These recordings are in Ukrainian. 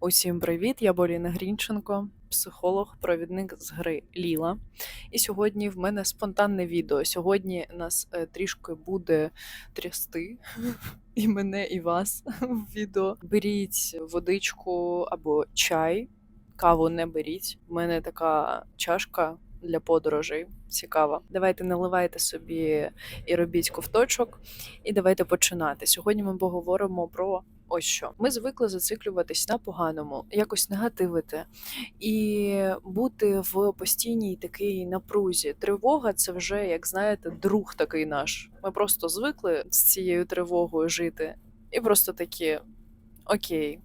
Усім привіт! Я Боліна Грінченко, психолог, провідник з гри Ліла. І сьогодні в мене спонтанне відео. Сьогодні нас е, трішки буде трясти і мене, і вас в відео. Беріть водичку або чай, каву не беріть. У мене така чашка для подорожей. Цікава. Давайте наливайте собі і робіть ковточок, і давайте починати. Сьогодні ми поговоримо про ось що. Ми звикли зациклюватись на поганому, якось негативити і бути в постійній такій напрузі. Тривога це вже, як знаєте, друг такий наш. Ми просто звикли з цією тривогою жити, і просто такі окей.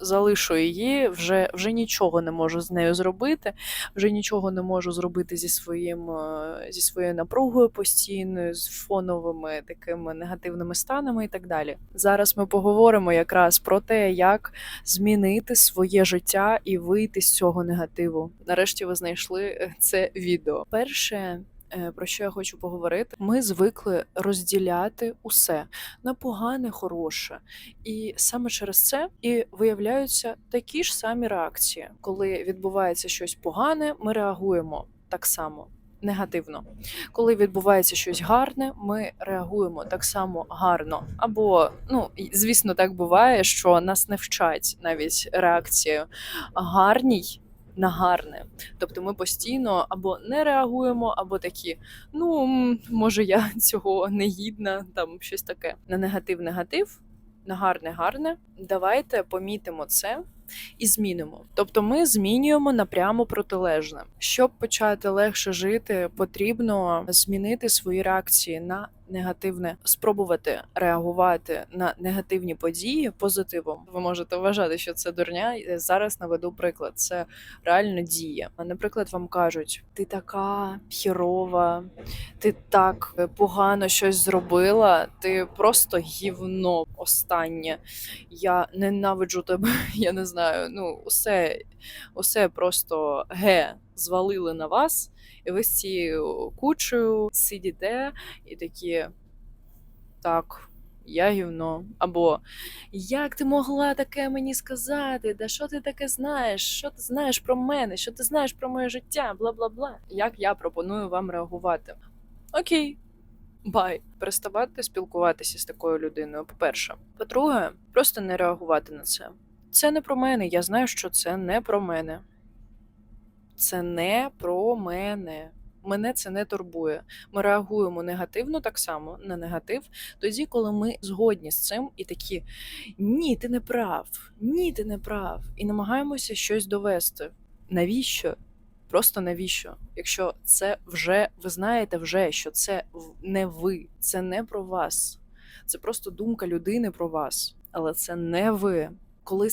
Залишу її, вже вже нічого не можу з нею зробити, вже нічого не можу зробити зі своїм е, зі своєю напругою постійною, з фоновими такими негативними станами і так далі. Зараз ми поговоримо якраз про те, як змінити своє життя і вийти з цього негативу. Нарешті ви знайшли е, це відео. Перше. Е, Про що я хочу поговорити? Ми звикли розділяти усе на погане, хороше, і саме через це і виявляються такі ж самі реакції. Коли відбувається щось погане, ми реагуємо так само. Негативно, коли відбувається щось гарне, ми реагуємо так само гарно. Або, ну звісно, так буває, що нас не вчать навіть реакцію гарній на гарне. Тобто ми постійно або не реагуємо, або такі, ну може я цього не гідна, там щось таке. На негатив негатив, на гарне гарне. Давайте помітимо це і змінимо. Тобто ми змінюємо напрямо протилежне. Щоб почати легше жити, потрібно змінити свої реакції на негативне, спробувати реагувати на негативні події позитивом. Ви можете вважати, що це дурня. Зараз наведу приклад. Це реально діє. Наприклад, вам кажуть: ти така хірова, ти так погано щось зробила, ти просто гівно останнє. Я ненавиджу тебе, я не знаю. Ну, усе, усе просто ге звалили на вас, і ви з цією кучею сидіте і такі так. Я гівно. Або як ти могла таке мені сказати? Да що ти таке знаєш? Що ти знаєш про мене? Що ти знаєш про моє життя? Бла бла бла. Як я пропоную вам реагувати? Окей, бай. Переставати спілкуватися з такою людиною. По-перше, по-друге, просто не реагувати на це. Це не про мене. Я знаю, що це не про мене. Це не про мене. Мене це не турбує. Ми реагуємо негативно так само на негатив, тоді, коли ми згодні з цим і такі ні, ти не прав, ні, ти не прав, і намагаємося щось довести. Навіщо? Просто навіщо? Якщо це вже ви знаєте, вже що це не ви, це не про вас, це просто думка людини про вас, але це не ви. Коли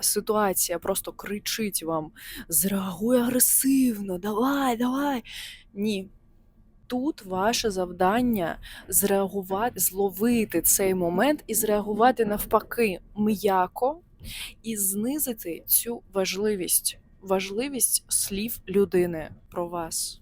ситуація просто кричить вам, зреагуй агресивно, давай, давай. Ні. Тут ваше завдання зреагувати, зловити цей момент і зреагувати навпаки м'яко і знизити цю важливість, важливість слів людини про вас.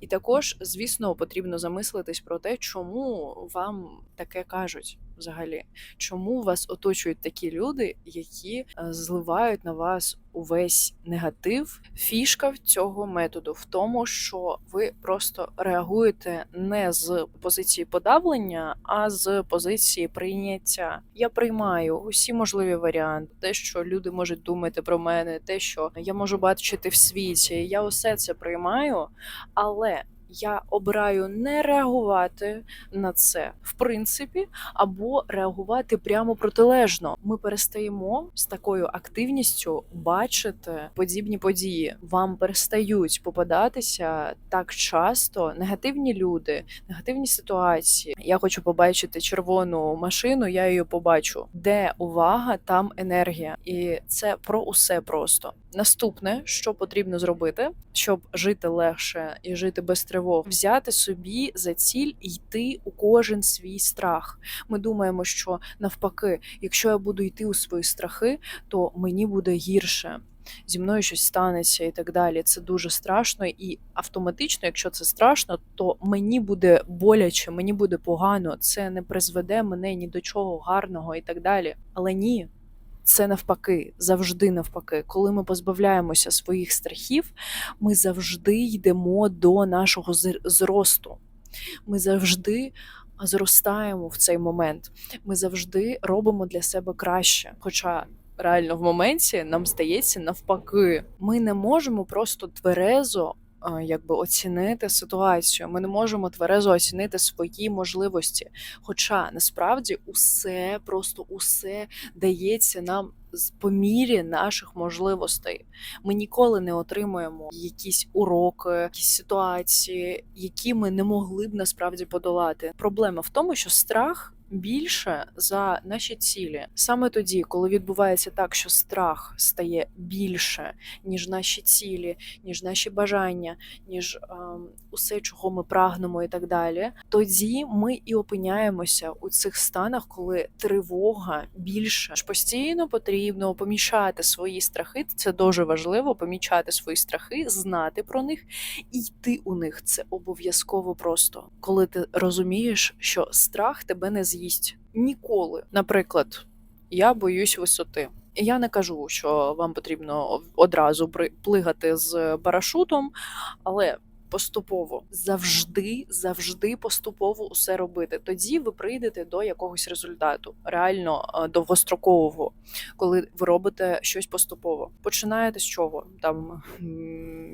І також, звісно, потрібно замислитись про те, чому вам таке кажуть взагалі. Чому вас оточують такі люди, які е, зливають на вас увесь негатив? Фішка цього методу в тому, що ви просто реагуєте не з позиції подавлення, а з позиції прийняття. Я приймаю усі можливі варіанти, те, що люди можуть думати про мене, те, що я можу бачити в світі. Я усе це приймаю, але я обираю не реагувати на це в принципі, або реагувати прямо протилежно. Ми перестаємо з такою активністю бачити подібні події. Вам перестають попадатися так часто негативні люди, негативні ситуації. Я хочу побачити червону машину, я її побачу. Де увага, там енергія, і це про усе просто. Наступне, що потрібно зробити, щоб жити легше і жити без тривог, взяти собі за ціль йти у кожен свій страх. Ми думаємо, що навпаки, якщо я буду йти у свої страхи, то мені буде гірше. Зі мною щось станеться і так далі. Це дуже страшно, і автоматично, якщо це страшно, то мені буде боляче, мені буде погано. Це не призведе мене ні до чого гарного і так далі. Але ні, це навпаки, завжди навпаки. Коли ми позбавляємося своїх страхів, ми завжди йдемо до нашого зросту. Ми завжди зростаємо в цей момент. Ми завжди робимо для себе краще. Хоча реально в моменті нам здається навпаки, ми не можемо просто тверезо. Якби оцінити ситуацію, ми не можемо тверезо оцінити свої можливості. Хоча насправді усе, просто усе дається нам по мірі наших можливостей. Ми ніколи не отримуємо якісь уроки, якісь ситуації, які ми не могли б насправді подолати. Проблема в тому, що страх. Більше за наші цілі саме тоді, коли відбувається так, що страх стає більше, ніж наші цілі, ніж наші бажання, ніж ем, усе, чого ми прагнемо, і так далі. Тоді ми і опиняємося у цих станах, коли тривога більше ж постійно потрібно помічати свої страхи. Це дуже важливо помічати свої страхи, знати про них і йти у них. Це обов'язково просто, коли ти розумієш, що страх тебе не з'їсть ніколи. Наприклад, я боюсь висоти. Я не кажу, що вам потрібно одразу плигати з парашутом, але поступово завжди, завжди поступово усе робити. Тоді ви прийдете до якогось результату, реально е, довгострокового, коли ви робите щось поступово. Починаєте з чого? Там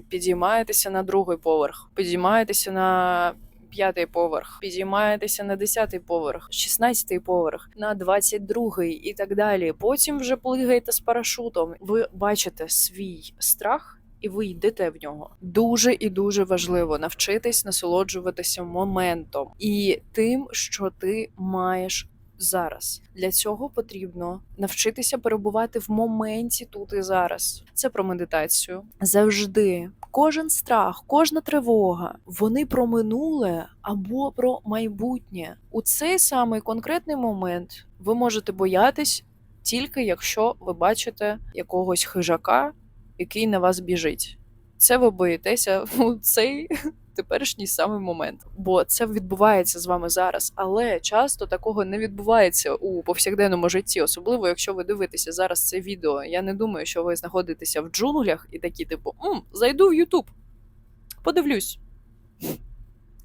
підіймаєтеся на другий поверх, підіймаєтеся на. П'ятий поверх, підіймаєтеся на десятий поверх, шістнадцятий поверх, на двадцять другий і так далі. Потім вже плигаєте з парашутом. Ви бачите свій страх і ви йдете в нього. Дуже і дуже важливо навчитись насолоджуватися моментом і тим, що ти маєш. Зараз для цього потрібно навчитися перебувати в моменті тут і зараз. Це про медитацію. Завжди кожен страх, кожна тривога, вони про минуле або про майбутнє. У цей самий конкретний момент ви можете боятись тільки якщо ви бачите якогось хижака, який на вас біжить. Це ви боїтеся у цей теперішній самий момент, бо це відбувається з вами зараз, але часто такого не відбувається у повсякденному житті, особливо якщо ви дивитеся зараз це відео. Я не думаю, що ви знаходитеся в джунглях і такі, типу, М, зайду в Ютуб, подивлюсь.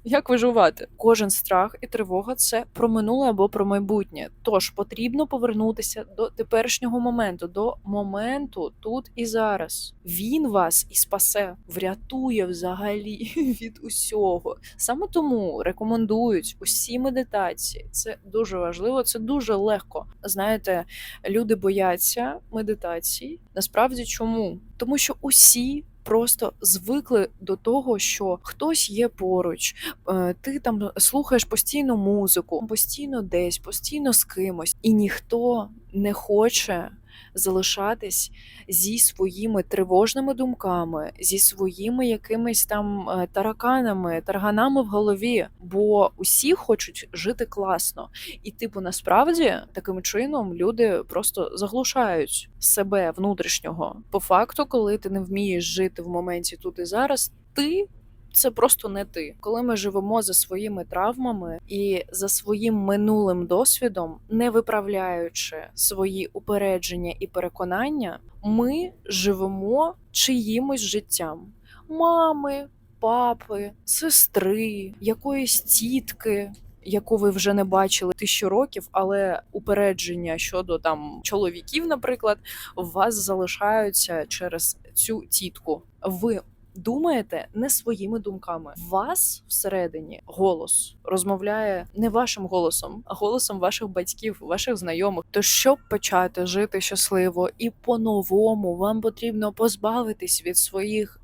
Як виживати? Кожен страх і тривога це про минуле або про майбутнє. Тож потрібно повернутися до теперішнього моменту, до моменту тут і зараз. Він вас і спасе, врятує взагалі від усього. Саме тому рекомендують усі медитації. Це дуже важливо, це дуже легко. Знаєте, люди бояться медитацій. Насправді чому? Тому що усі просто звикли до того, що хтось є поруч, е, ти там слухаєш постійно музику, постійно десь, постійно з кимось, і ніхто не хоче залишатись зі своїми тривожними думками, зі своїми якимись там е, тараканами, тарганами в голові. Бо усі хочуть жити класно. І, типу, насправді таким чином люди просто заглушають себе внутрішнього. По факту, коли ти не вмієш жити в моменті тут і зараз, ти. Це просто не ти. Коли ми живемо за своїми травмами і за своїм минулим досвідом, не виправляючи свої упередження і переконання, ми живемо чиїмось життям мами, папи, сестри, якоїсь тітки. Яку ви вже не бачили тисячу років, але упередження щодо там чоловіків, наприклад, у вас залишаються через цю тітку. Ви думаєте не своїми думками. Вас всередині голос розмовляє не вашим голосом, а голосом ваших батьків, ваших знайомих. То щоб почати жити щасливо і по-новому, вам потрібно позбавитись від своїх.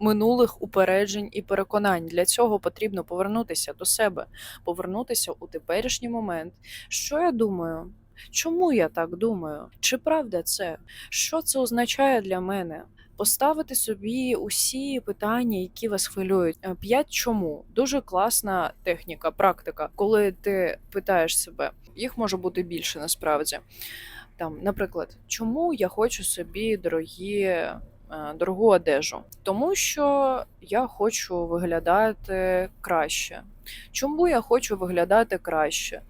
Минулих упереджень і переконань для цього потрібно повернутися до себе, повернутися у теперішній момент. Що я думаю? Чому я так думаю? Чи правда це? Що це означає для мене? Поставити собі усі питання, які вас хвилюють. Е, П'ять чому дуже класна техніка, практика, коли ти питаєш себе, їх може бути більше насправді. Там, наприклад, чому я хочу собі дорогі, е, дорогу одежу? Тому що я хочу виглядати краще. Чому я хочу виглядати краще?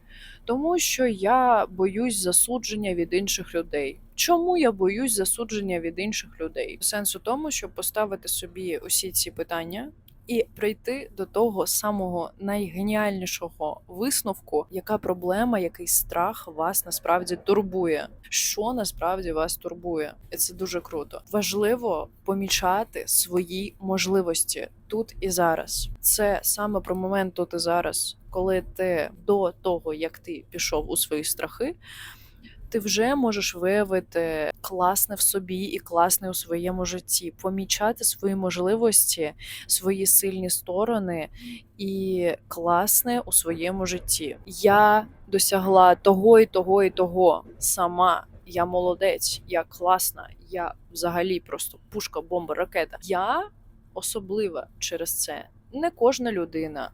Тому що я боюсь засудження від інших людей. Чому я боюсь засудження від інших людей? Сенс у тому, щоб поставити собі усі ці питання. І прийти до того самого найгеніальнішого висновку, яка проблема, який страх вас насправді турбує, що насправді вас турбує, і це дуже круто. Важливо помічати свої можливості тут і зараз. Це саме про момент тут і зараз, коли ти до того, як ти пішов у свої страхи, ти вже можеш виявити класне в собі і класне у своєму житті, помічати свої можливості, свої сильні сторони і класне у своєму житті. Я досягла того і того і того сама. Я молодець, я класна, я взагалі просто пушка, бомба, ракета. Я особлива через це. Не кожна людина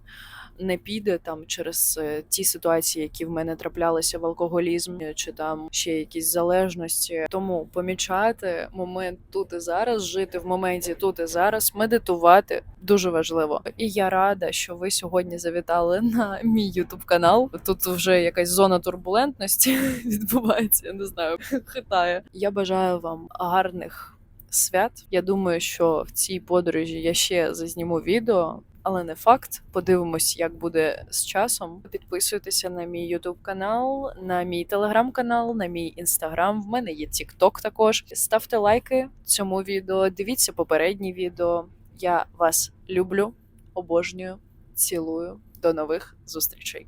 не піде там через е, ті ситуації, які в мене траплялися в алкоголізм чи там ще якісь залежності. Тому помічати момент тут і зараз, жити в моменті тут і зараз, медитувати дуже важливо. І я рада, що ви сьогодні завітали на мій ютуб канал. Тут вже якась зона турбулентності відбувається. Я не знаю, хитає. Я бажаю вам гарних свят. Я думаю, що в цій подорожі я ще зазніму відео. Але не факт. Подивимось, як буде з часом. Підписуйтеся на мій ютуб канал, на мій телеграм-канал, на мій інстаграм. В мене є Тікток також. Ставте лайки цьому відео. Дивіться попередні відео. Я вас люблю, обожнюю, цілую. До нових зустрічей.